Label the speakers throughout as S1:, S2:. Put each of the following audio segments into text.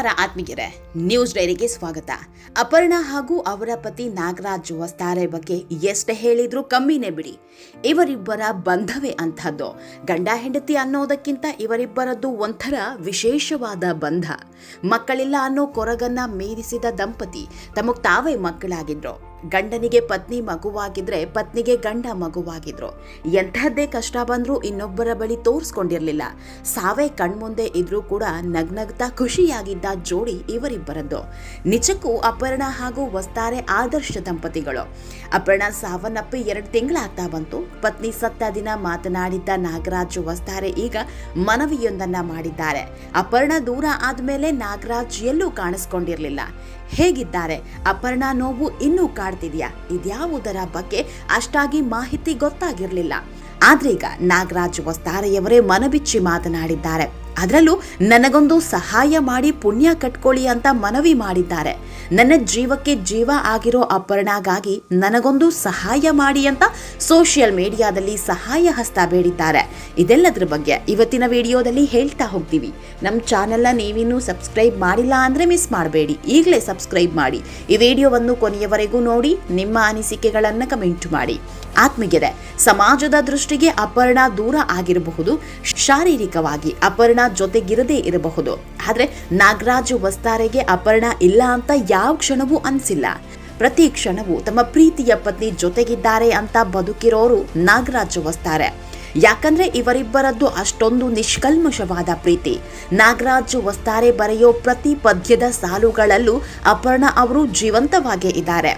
S1: ನಮಸ್ಕಾರ ಆತ್ಮೀಯರೇ, ನ್ಯೂಸ್ ಡೈರಿಗೆ ಸ್ವಾಗತ. ಅಪರ್ಣಾ ಹಾಗೂ ಅವರ ಪತಿ ನಾಗರಾಜ್ ವಸ್ತಾರೆ ಬಗ್ಗೆ ಎಷ್ಟು ಹೇಳಿದ್ರು ಕಮ್ಮಿನೇ ಬಿಡಿ. ಇವರಿಬ್ಬರ ಬಂಧವೇ ಅಂಥದ್ದು. ಗಂಡ ಹೆಂಡತಿ ಅನ್ನೋದಕ್ಕಿಂತ ಇವರಿಬ್ಬರದ್ದು ಒಂಥರ ವಿಶೇಷವಾದ ಬಂಧ. ಮಕ್ಕಳಿಲ್ಲ ಅನ್ನೋ ಕೊರಗನ್ನ ಮೀರಿಸಿದ ದಂಪತಿ, ತಮಗೆ ತಾವೇ ಮಕ್ಕಳಾಗಿದ್ರು. ಗಂಡನಿಗೆ ಪತ್ನಿ ಮಗುವಾಗಿದ್ರೆ ಪತ್ನಿಗೆ ಗಂಡ ಮಗುವಾಗಿದ್ರು. ಎಂಥದ್ದೇ ಕಷ್ಟ ಬಂದರೂ ಇನ್ನೊಬ್ಬರ ಬಳಿ ತೋರಿಸ್ಕೊಂಡಿರಲಿಲ್ಲ. ಸಾವೇ ಕಣ್ಮುಂದೆ ಇದ್ರೂ ಕೂಡ ನಗ್ನಗ್ತಾ ಖುಷಿಯಾಗಿದ್ದ ಜೋಡಿ ಇವರಿಬ್ಬರದ್ದು. ನಿಜಕ್ಕೂ ಅಪರ್ಣ ಹಾಗೂ ವಸ್ತಾರೆ ಆದರ್ಶ ದಂಪತಿಗಳು. ಅಪರ್ಣ ಸಾವನ್ನಪ್ಪಿ ಎರಡು ತಿಂಗಳಾಗ್ತಾ ಬಂತು. ಪತ್ನಿ ಸತ್ತ ದಿನ ಮಾತನಾಡಿದ್ದ ನಾಗರಾಜ್ ವಸ್ತಾರೆ ಈಗ ಮನವಿಯೊಂದನ್ನ ಮಾಡಿದ್ದಾರೆ. ಅಪರ್ಣ ದೂರ ಆದ್ಮೇಲೆ ನಾಗರಾಜ್ ಎಲ್ಲೂ ಕಾಣಿಸ್ಕೊಂಡಿರಲಿಲ್ಲ. ಹೇಗಿದ್ದಾರೆ? ಅಪರ್ಣ ನೋವು ಇನ್ನೂ ಕಾಡ್ತಿದ್ಯಾ ಇದ್ಯಾವುದರ ಬಗ್ಗೆ ಅಷ್ಟಾಗಿ ಮಾಹಿತಿ ಗೊತ್ತಾಗಿರ್ಲಿಲ್ಲ. ಆದ್ರೀಗ ನಾಗರಾಜ್ ವಸ್ತಾರೆಯವರೇ ಮನಬಿಚ್ಚಿ ಮಾತನಾಡಿದ್ದಾರೆ. ಅದರಲ್ಲೂ ನನಗೊಂದು ಸಹಾಯ ಮಾಡಿ ಪುಣ್ಯ ಕಟ್ಕೊಳ್ಳಿ ಅಂತ ಮನವಿ ಮಾಡಿದ್ದಾರೆ. ನನ್ನ ಜೀವಕ್ಕೆ ಜೀವ ಆಗಿರೋ ಅಪರ್ಣಗಾಗಿ ನನಗೊಂದು ಸಹಾಯ ಮಾಡಿ ಅಂತ ಸೋಷಿಯಲ್ ಮೀಡಿಯಾದಲ್ಲಿ ಸಹಾಯ ಹಸ್ತ ಬೇಡಿದ್ದಾರೆ. ಇದೆಲ್ಲದ್ರ ಬಗ್ಗೆ ಇವತ್ತಿನ ವಿಡಿಯೋದಲ್ಲಿ ಹೇಳ್ತಾ ಹೋಗ್ತೀವಿ. ನಮ್ಮ ಚಾನೆಲ್ನ ನೀವಿನ್ನೂ ಸಬ್ಸ್ಕ್ರೈಬ್ ಮಾಡಿಲ್ಲ ಅಂದರೆ ಮಿಸ್ ಮಾಡಬೇಡಿ. ಈಗಲೇ ಸಬ್ಸ್ಕ್ರೈಬ್ ಮಾಡಿ. ಈ ವಿಡಿಯೋವನ್ನು ಕೊನೆಯವರೆಗೂ ನೋಡಿ, ನಿಮ್ಮ ಅನಿಸಿಕೆಗಳನ್ನು ಕಮೆಂಟ್ ಮಾಡಿ. ಆತ್ಮೀಗೆರೆ. ಸಮಾಜದ ದೃಷ್ಟಿಗೆ ಅಪರ್ಣ ದೂರ ಆಗಿರಬಹುದು, ಶಾರೀರಿಕವಾಗಿ ಅಪರ್ಣ ಜೊತೆಗಿರದೇ ಇರಬಹುದು. ಆದ್ರೆ ನಾಗರಾಜ್ ವಸ್ತಾರೆಗೆ ಅಪರ್ಣ ಇಲ್ಲ ಅಂತ ಯಾವ ಕ್ಷಣವೂ ಅನ್ಸಿಲ್ಲ. ಪ್ರತಿ ಕ್ಷಣವೂ ತಮ್ಮ ಪ್ರೀತಿಯ ಪತ್ನಿ ಜೊತೆಗಿದ್ದಾರೆ ಅಂತ ಬದುಕಿರೋರು ನಾಗರಾಜ್ ವಸ್ತಾರೆ ಯಾಕಂದ್ರೆ ಇವರಿಬ್ಬರದ್ದು ಅಷ್ಟೊಂದು ನಿಷ್ಕಲ್ಮಶವಾದ ಪ್ರೀತಿ. ನಾಗರಾಜ್ ವಸ್ತಾರೆ ಬರೆಯೋ ಪ್ರತಿ ಪದ್ಯದ ಸಾಲುಗಳಲ್ಲೂ ಅಪರ್ಣ ಅವರು ಜೀವಂತವಾಗೇ ಇದ್ದಾರೆ.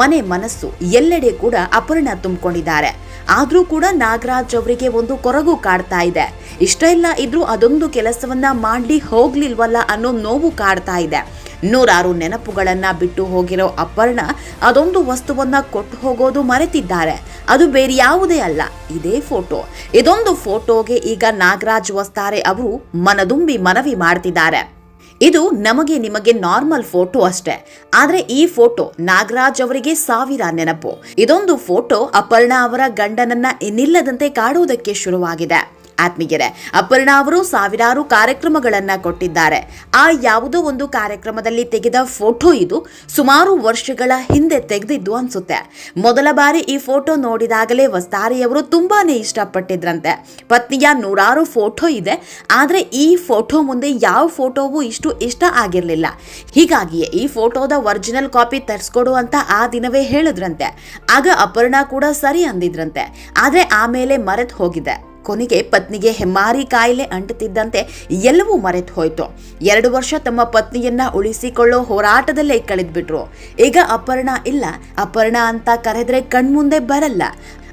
S1: ಮನೆ ಮನಸ್ಸು ಎಲ್ಲೆಡೆ ಕೂಡ ಅಪರ್ಣ ತುಂಬಿಕೊಂಡಿದ್ದಾರೆ. ಆದರೂ ಕೂಡ ನಾಗರಾಜ್ ಅವರಿಗೆ ಒಂದು ಕೊರಗು ಕಾಡ್ತಾ ಇದೆ. ಇಷ್ಟ ಇಲ್ಲ ಇದ್ರೂ ಅದೊಂದು ಕೆಲಸವನ್ನ ಮಾಡಿ ಹೋಗ್ಲಿಲ್ವಲ್ಲ ಅನ್ನೋ ನೋವು ಕಾಡ್ತಾ ಇದೆ. ನೂರಾರು ನೆನಪುಗಳನ್ನ ಬಿಟ್ಟು ಹೋಗಿರೋ ಅಪರ್ಣ ಅದೊಂದು ವಸ್ತುವನ್ನ ಕೊಟ್ಟು ಹೋಗೋದು ಮರೆತಿದ್ದಾರೆ. ಅದು ಬೇರೆ ಯಾವುದೇ ಅಲ್ಲ, ಇದೇ ಫೋಟೋ. ಇದೊಂದು ಫೋಟೋಗೆ ಈಗ ನಾಗರಾಜ್ ವಸ್ತಾರೆ ಅವರು ಮನದುಂಬಿ ಮನವಿ ಮಾಡ್ತಿದ್ದಾರೆ. ಇದು ನಮಗೆ ನಿಮಗೆ ನಾರ್ಮಲ್ ಫೋಟೋ ಅಷ್ಟೇ. ಆದ್ರೆ ಈ ಫೋಟೋ ನಾಗರಾಜ್ ಅವರಿಗೆ ಸಾವಿರ ನೆನಪು. ಇದೊಂದು ಫೋಟೋ ಅಪರ್ಣಾ ಅವರ ಗಂಡನನ್ನ ಇನ್ನಿಲ್ಲದಂತೆ ಕಾಡುವುದಕ್ಕೆ ಶುರುವಾಗಿದೆ. ಆತ್ಮೀಗೆರೆ ಅಪರ್ಣ ಅವರು ಸಾವಿರಾರು ಕಾರ್ಯಕ್ರಮಗಳನ್ನು ಕೊಟ್ಟಿದ್ದಾರೆ. ಆ ಯಾವುದೋ ಒಂದು ಕಾರ್ಯಕ್ರಮದಲ್ಲಿ ತೆಗೆದ ಫೋಟೋ ಇದು ಸುಮಾರು ವರ್ಷಗಳ ಹಿಂದೆ ತೆಗೆದಿದ್ದು ಅನ್ಸುತ್ತೆ. ಮೊದಲ ಬಾರಿ ಈ ಫೋಟೋ ನೋಡಿದಾಗಲೇ ವಸ್ತಾರಿಯವರು ತುಂಬಾನೇ ಇಷ್ಟಪಟ್ಟಿದ್ರಂತೆ. ಪತ್ನಿಯ ನೂರಾರು ಫೋಟೋ ಇದೆ, ಆದರೆ ಈ ಫೋಟೋ ಮುಂದೆ ಯಾವ ಫೋಟೋವೂ ಇಷ್ಟು ಇಷ್ಟ ಆಗಿರಲಿಲ್ಲ. ಹೀಗಾಗಿಯೇ ಈ ಫೋಟೋದ ಒರಿಜಿನಲ್ ಕಾಪಿ ತರಿಸ್ಕೊಡು ಅಂತ ಆ ದಿನವೇ ಹೇಳಿದ್ರಂತೆ. ಆಗ ಅಪರ್ಣ ಕೂಡ ಸರಿ ಅಂದಿದ್ರಂತೆ. ಆದರೆ ಆಮೇಲೆ ಮರೆತು ಹೋಗಿದೆ. ಕೊನೆಗೆ ಪತ್ನಿಗೆ ಹೆಮ್ಮಾರಿ ಕಾಯಿಲೆ ಅಂಟುತ್ತಿದ್ದಂತೆ ಎಲ್ಲವೂ ಮರೆತು ಹೋಯಿತು. ಎರಡು ವರ್ಷ ತಮ್ಮ ಪತ್ನಿಯನ್ನ ಉಳಿಸಿಕೊಳ್ಳೋ ಹೋರಾಟದಲ್ಲೇ ಕಳೆದ್ಬಿಟ್ರು. ಈಗ ಅಪರ್ಣ ಇಲ್ಲ. ಅಪರ್ಣ ಅಂತ ಕರೆದ್ರೆ ಕಣ್ಮುಂದೆ ಬರಲ್ಲ.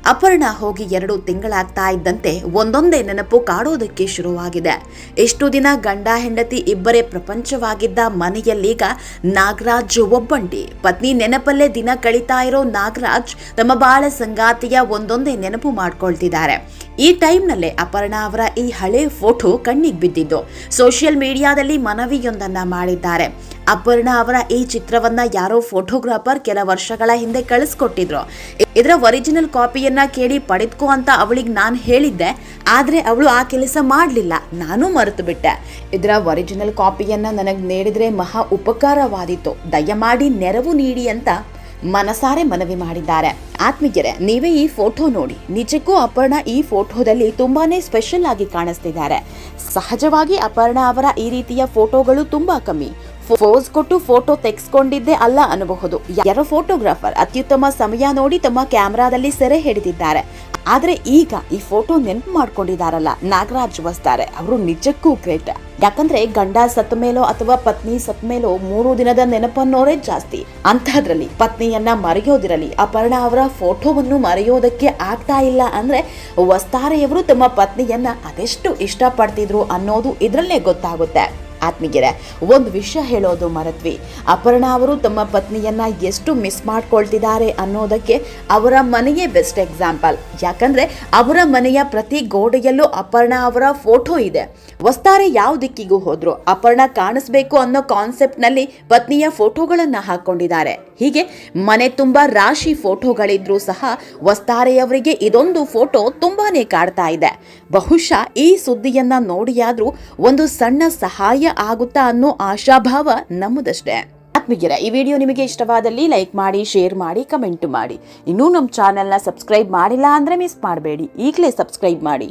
S1: ಅಪರ್ಣ ಹೋಗಿ ಎರಡು ತಿಂಗಳಾಗ್ತಾ ಇದ್ದಂತೆ ಒಂದೊಂದೇ ನೆನಪು ಕಾಡೋದಕ್ಕೆ ಶುರುವಾಗಿದೆ. ಎಷ್ಟು ದಿನ ಗಂಡ, ಹೆಂಡತಿ ಇಬ್ಬರೇ ಪ್ರಪಂಚವಾಗಿದ್ದ ಮನೆಯಲ್ಲೀಗ ನಾಗರಾಜ್ ಒಬ್ಬಂಟಿ. ಪತ್ನಿ ನೆನಪಲ್ಲೇ ದಿನ ಕಳೀತಾ ಇರೋ ನಾಗರಾಜ್ ತಮ್ಮ ಬಾಳ ಸಂಗಾತಿಯ ಒಂದೊಂದೇ ನೆನಪು ಮಾಡ್ಕೊಳ್ತಿದ್ದಾರೆ. ಈ ಟೈಮ್ನಲ್ಲೇ ಅಪರ್ಣ ಅವರ ಈ ಹಳೆ ಫೋಟೋ ಕಣ್ಣಿಗೆ ಬಿದ್ದಿದ್ದು. ಸೋಷಿಯಲ್ ಮೀಡಿಯಾದಲ್ಲಿ ಮನವಿಯೊಂದನ್ನ ಮಾಡಿದ್ದಾರೆ. ಅಪರ್ಣ ಅವರ ಈ ಚಿತ್ರವನ್ನ ಯಾರೋ ಫೋಟೋಗ್ರಾಫರ್ ಕೆಲ ವರ್ಷಗಳ ಹಿಂದೆ ಕಳಿಸ್ಕೊಟ್ಟಿದ್ರು. ಇದರ ಒರಿಜಿನಲ್ ಕಾಪಿಯನ್ನ ಕೇಳಿ ಪಡೆದ್ಕೋ ಅಂತ ಅವಳಿಗೆ ನಾನು ಹೇಳಿದ್ದೆ. ಆದ್ರೆ ಅವಳು ಆ ಕೆಲಸ ಮಾಡಲಿಲ್ಲ. ನಾನು ಮರೆತು ಬಿಟ್ಟೆ ಇದರ ಒರಿಜಿನಲ್ ಕಾಪಿಯನ್ನ ನನಗೆ ನೀಡಿದ್ರೆ ಮಹಾ ಉಪಕಾರವಾದೀತು. ದಯಮಾಡಿ ನೆರವು ನೀಡಿ ಅಂತ ಮನಸಾರೆ ಮನವಿ ಮಾಡಿದ್ದಾರೆ. ಆತ್ಮೀಯರೇ, ನೀವೇ ಈ ಫೋಟೋ ನೋಡಿ. ನಿಜಕ್ಕೂ ಅಪರ್ಣ ಈ ಫೋಟೋದಲ್ಲಿ ತುಂಬಾನೇ ಸ್ಪೆಷಲ್ ಆಗಿ ಕಾಣಿಸ್ತಿದ್ದಾರೆ. ಸಹಜವಾಗಿ ಅಪರ್ಣ ಅವರ ಈ ರೀತಿಯ ಫೋಟೋಗಳು ತುಂಬಾ ಕಮ್ಮಿ. ಫೋಸ್ ಕೊಟ್ಟು ಫೋಟೋ ತೆಗೆಸ್ಕೊಂಡಿದ್ದೇ ಅಲ್ಲ ಅನ್ನಬಹುದು. ಯಾರೋ ಫೋಟೋಗ್ರಾಫರ್ ಅತ್ಯುತ್ತಮ ಸಮಯ ನೋಡಿ ತಮ್ಮ ಕ್ಯಾಮೆರಾದಲ್ಲಿ ಸೆರೆ ಹಿಡಿದಿದ್ದಾರೆ. ಆದ್ರೆ ಈಗ ಈ ಫೋಟೋ ನೆನಪು ಮಾಡ್ಕೊಂಡಿದಾರಲ್ಲ ನಾಗರಾಜ್ ವಸ್ತಾರೆ. ಅವರು ನಿಜಕ್ಕೂ ಗ್ರೇಟ್. ಯಾಕಂದ್ರೆ ಗಂಡ ಸತ್ತ ಮೇಲೋ ಅಥವಾ ಪತ್ನಿ ಸತ್ತ ಮೇಲೋ ಮೂರು ದಿನದ ನೆನಪನ್ನೋರೇ ಜಾಸ್ತಿ. ಅಂತಹದ್ರಲ್ಲಿ ಪತ್ನಿಯನ್ನ ಮರೆಯೋದಿರಲಿ ಅಪರ್ಣ ಅವರ ಫೋಟೋವನ್ನು ಮರೆಯೋದಕ್ಕೆ ಆಗ್ತಾ ಇಲ್ಲ ಅಂದ್ರೆ ವಸ್ತಾರೆಯವರು ತಮ್ಮ ಪತ್ನಿಯನ್ನ ಅದೆಷ್ಟು ಇಷ್ಟಪಡ್ತಿದ್ರು ಅನ್ನೋದು ಇದರಲ್ಲೇ ಗೊತ್ತಾಗುತ್ತೆ. ಆತ್ಮೀಗೆರೆ ಒಂದು ವಿಷಯ ಹೇಳೋದು ಮರತ್ವಿ. ಅಪರ್ಣ ಅವರು ತಮ್ಮ ಪತ್ನಿಯನ್ನ ಎಷ್ಟು ಮಿಸ್ ಮಾಡ್ಕೊಳ್ತಿದ್ದಾರೆ ಅನ್ನೋದಕ್ಕೆ ಅವರ ಮನೆಯೇ ಬೆಸ್ಟ್ ಎಕ್ಸಾಂಪಲ್. ಯಾಕಂದ್ರೆ ಅವರ ಮನೆಯ ಪ್ರತಿ ಗೋಡೆಯಲ್ಲೂ ಅಪರ್ಣ ಅವರ ಫೋಟೋ ಇದೆ. ವಸ್ತಾರೆ ಯಾವ ದಿಕ್ಕಿಗೂ ಹೋದ್ರು. ಅಪರ್ಣ ಕಾಣಿಸ್ಬೇಕು ಅನ್ನೋ ಕಾನ್ಸೆಪ್ಟ್ನಲ್ಲಿ ಪತ್ನಿಯ ಫೋಟೋಗಳನ್ನ ಹಾಕೊಂಡಿದ್ದಾರೆ. ಹೀಗೆ ಮನೆ ತುಂಬ ರಾಶಿ ಫೋಟೋಗಳಿದ್ರೂ ಸಹ ವಸ್ತಾರೆಯವರಿಗೆ ಇದೊಂದು ಫೋಟೋ ತುಂಬಾನೇ ಕಾಡ್ತಾ ಇದೆ. ಬಹುಶಃ ಈ ಸುದ್ದಿಯನ್ನ ನೋಡಿಯಾದ್ರೂ ಒಂದು ಸಣ್ಣ ಸಹಾಯ ಆಗುತ್ತಾ ಅನ್ನೋ ಆಶಾಭಾವ ನಮ್ಮದಷ್ಟೇ. ಆತ್ಮೀಯರ, ಈ ವಿಡಿಯೋ ನಿಮಗೆ ಇಷ್ಟವಾದಲ್ಲಿ ಲೈಕ್ ಮಾಡಿ, ಶೇರ್ ಮಾಡಿ, ಕಮೆಂಟ್ ಮಾಡಿ. ಇನ್ನೂ ನಮ್ಮ ಚಾನೆಲ್ನ ಸಬ್ಸ್ಕ್ರೈಬ್ ಮಾಡಿಲ್ಲ ಅಂದರೆ ಮಿಸ್ ಮಾಡಬೇಡಿ. ಈಗಲೇ ಸಬ್ಸ್ಕ್ರೈಬ್ ಮಾಡಿ.